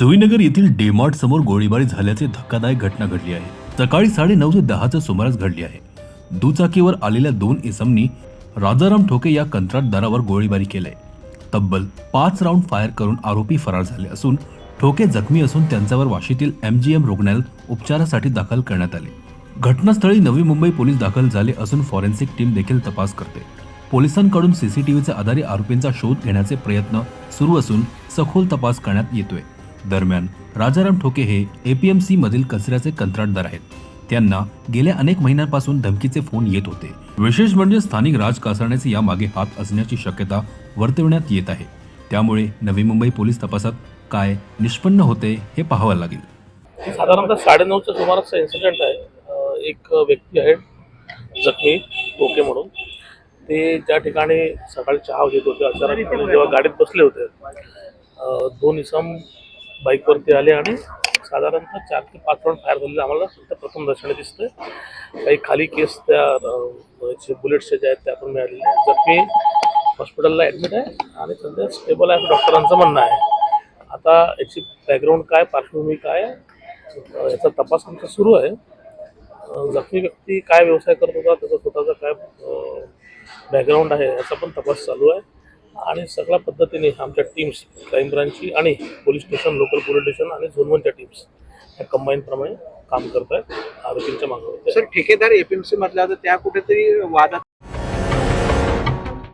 जोईनगर येथील डेमार्ट समोर गोळीबारी झाल्याचे धक्कादायक घटना घडली आहे. सकाळी साडे नऊ ते दहाच्या सुमारास घडली आहे. दुचाकीवर आलेल्या दोन इसमनी राजाराम ठोके या कंत्राटदारावर गोळीबारी केलाय. तब्बल पाच राऊंड फायर करून आरोपी फरार झाले असून ठोके जखमी असून त्यांच्यावर वाशीतील एमजीएम रुग्णालयात उपचारासाठी दाखल करण्यात आले. घटनास्थळी नवी मुंबई पोलीस दाखल झाले असून फॉरेन्सिक टीम देखील तपास करते. पोलिसांकडून सीसीटीव्हीच्या आधारे आरोपींचा शोध घेण्याचे प्रयत्न सुरू असून सखोल तपास करण्यात येतोय. दरम्यान राजाराम ठोके हे एपीएमसी मधील कचऱ्याचे कंत्राटदार आहेत. त्यांना गेल्या अनेक महिन्यांपासून धमकीचे फोन येत होते. विशेष म्हणजे स्थानिक राजकारण्याचे यामागे हात असण्याची शक्यता वर्तविण्यात येत आहे. त्यामुळे नवी मुंबई पोलीस तपासात काय निष्पन्न होते हे पाहावं लागेल. साधारणतः साडेनऊच्या सुमाराचा इन्सिडेंट आहे. एक व्यक्ती आहे जखमी टोके म्हणून. ते त्या ठिकाणी सकाळी चहा घेत होते अचानक जेव्हा गाडीत बसले होते दोन इसम बाईकवरती आले आणि साधारणतः चार ते पाच राऊंड फायर झालेले आम्हाला सुद्धा प्रथम दर्शनी दिसतंय. काही खाली केस त्या अं, बुलेट्सचे जे आहेत त्या पण मिळालेले जखमी हॉस्पिटलला ॲडमिट आहे आणि सध्या स्टेबल आहे असं डॉक्टरांचं म्हणणं आहे. आता याची बॅकग्राऊंड काय पार्श्वभूमी काय याचा तपास आमचा सुरू आहे. जखमी व्यक्ती काय व्यवसाय करत होता त्याचा स्वतःचा काय बॅकग्राऊंड आहे याचा पण तपास चालू आहे. आणि सगळ्या पद्धतीने आमच्या टीम्स क्राईम ब्रांचची आणि police station local police station आणि झोन वनच्या टीम्स या कंबाईनप्रमाणे काम करत आहेत आरोपींच्या मागे सर ठेकेदार एपीएमसी मधला तर त्या कुठेतरी वादात